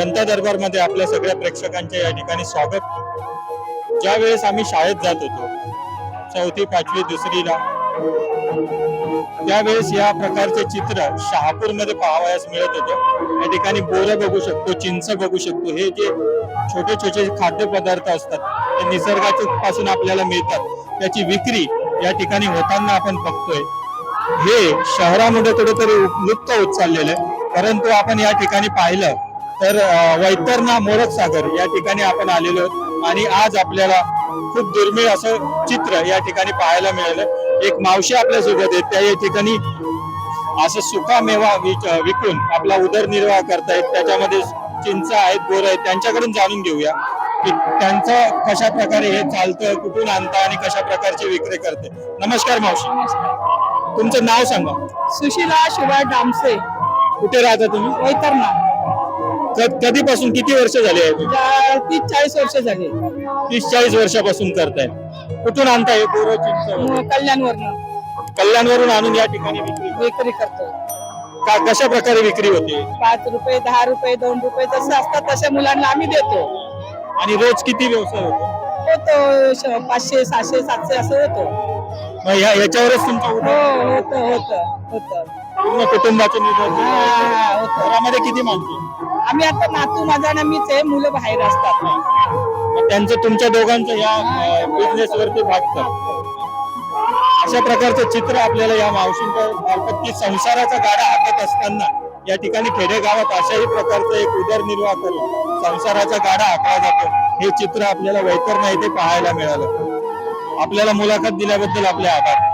जनता दरबारमध्ये आपल्या सगळ्या प्रेक्षकांचे या ठिकाणी स्वागत. ज्या वेळेस आम्ही शाळेत जात होतो चौथी पाचवी दुसरीला त्यावेळेस या प्रकारचे चित्र शहापूरमध्ये पाहावयास मिळत होतं. या ठिकाणी बोरं बघू शकतो चिंच बघू शकतो. हे जे छोटे छोटे खाद्यपदार्थ असतात ते निसर्गाच्या पासून आपल्याला मिळतात. त्याची विक्री या ठिकाणी होताना आपण बघतोय. हे शहरामध्ये कुठेतरी लुप्त होत चाललेलं आहे. परंतु आपण या ठिकाणी पाहिलं तर वैतरणा मोरक सागर या ठिकाणी आपण आलेलो आणि आज आपल्याला खूप दुर्मिळ असं चित्र या ठिकाणी पाहायला मिळालं. एक मावशी आपल्यासोबत आहेत. त्या या ठिकाणी असं सुका मेवा विक- विकून आपला उदरनिर्वाह करतायत. त्याच्यामध्ये चिंच आहेत बोर आहेत. त्यांच्याकडून जाणून घेऊया की त्यांचं कशा प्रकारे हे चालतं कुठून आणता आणि कशा प्रकारची विक्री करते. नमस्कार मावशी. तुमचं नाव सांगा. सुशीला शिवाय डामसे. कुठे राहता तुम्ही? वैतरणा. कधीपासून किती वर्ष झाली आहे? तीस चाळीस वर्ष झाली. तीस चाळीस वर्षापासून करताय. कुठून आणताय? बोर चिंच? कल्याणवरनं. कल्याणवरून आणून या ठिकाणी विक्री. विक्री करतो का कशा प्रकारे विक्री होते? पाच रुपये दहा रुपये दोन रुपये जसं असतात तशा मुलांना आम्ही देतो. आणि रोज किती व्यवसाय होतो? होतो श- पाचशे सहाशे सातशे असं होतो. मग ह्या- याच्यावरच तुमचं हो उदर- होतं होतं होतं. पूर्ण कुटुंबाचं होतं. घरामध्ये किती माणसं? आम्ही आता नातू माझा मीच आहे मुलं बाहेर असतात. मग त्यांचं तुमच्या दोघांचं या बिझनेस वरती भागतं अशा प्रकारचं चित्र आपल्याला या मावशींच्या मार्फत की संसाराचा गाडा हातात असताना या ठिकाणी खेडेगावात अशाही प्रकारचं एक उदरनिर्वाह करून संसाराचा गाडा हाकला जातो. हे चित्र आपल्याला वैतरणा येथे पाहायला मिळालं. आपल्याला मुलाखत दिल्याबद्दल आपल्या आभार.